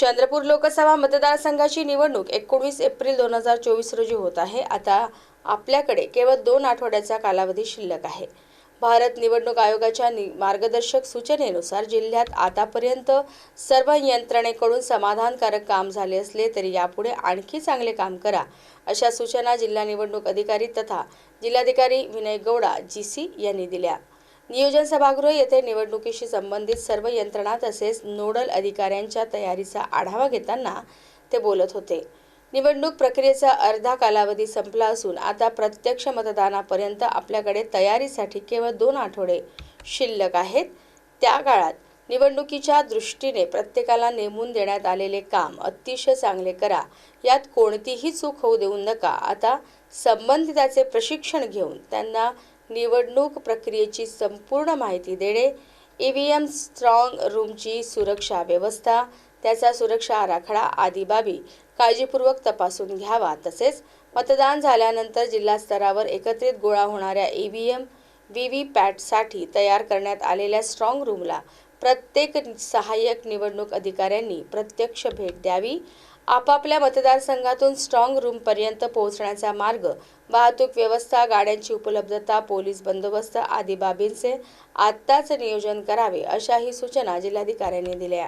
चंद्रपूर लोकसभा मतदारसंघाची निवडणूक एकोणीस एप्रिल दोन हजार चोवीस रोजी होत आहे. आता आपल्याकडे केवळ दोन आठवड्याचा कालावधी शिल्लक आहे. भारत निवडणूक आयोगाच्या नि- मार्गदर्शक सूचनेनुसार जिल्ह्यात आतापर्यंत सर्व यंत्रणेकडून समाधानकारक काम झाले असले तरी यापुढे आणखी चांगले काम करा अशा सूचना जिल्हा निवडणूक अधिकारी तथा जिल्हाधिकारी विनय गौडा जी सी यांनी दिल्या. नियोजन सभागृह येथे निवडणुकीशी संबंधित सर्व यंत्रणा तसेच नोडल अधिकाऱ्यांच्या तयारीचा आढावा घेताना ते बोलत होते. निवडणूक प्रक्रियेचा अर्धा कालावधी संपला असून आता प्रत्यक्ष मतदानापर्यंत आपल्याकडे तयारीसाठी केवळ दोन आठवडे शिल्लक आहेत. त्या काळात निवडणुकीच्या दृष्टीने प्रत्येकाला नेमून देण्यात आलेले काम अतिशय चांगले करा. यात कोणतीही चूक होऊ देऊ नका. आता संबंधिताचे प्रशिक्षण घेऊन त्यांना निवडणूक प्रक्रियेची संपूर्ण माहिती देणे ई व्ही एम स्ट्रॉंग रूमची सुरक्षा व्यवस्था त्याचा सुरक्षा आराखडा आदी बाबी काळजीपूर्वक तपासून घ्यावा. तसेच मतदान झाल्यानंतर जिल्हा स्तरावर एकत्रित गोळा होणाऱ्या E V M V V पॅटसाठी तयार करण्यात आलेल्या स्ट्रॉंग रूमला प्रत्येक सहाय्यक निवडणूक अधिकाऱ्यांनी प्रत्यक्ष भेट द्यावी. आपापल्या मतदारसंघातून स्ट्रॉंग रूमपर्यंत पोहोचण्याचा मार्ग वाहतूक व्यवस्था गाड्यांची उपलब्धता पोलीस बंदोबस्त आदी बाबींचे आत्ताच नियोजन करावे अशाही सूचना जिल्हाधिकाऱ्यांनी दिल्या.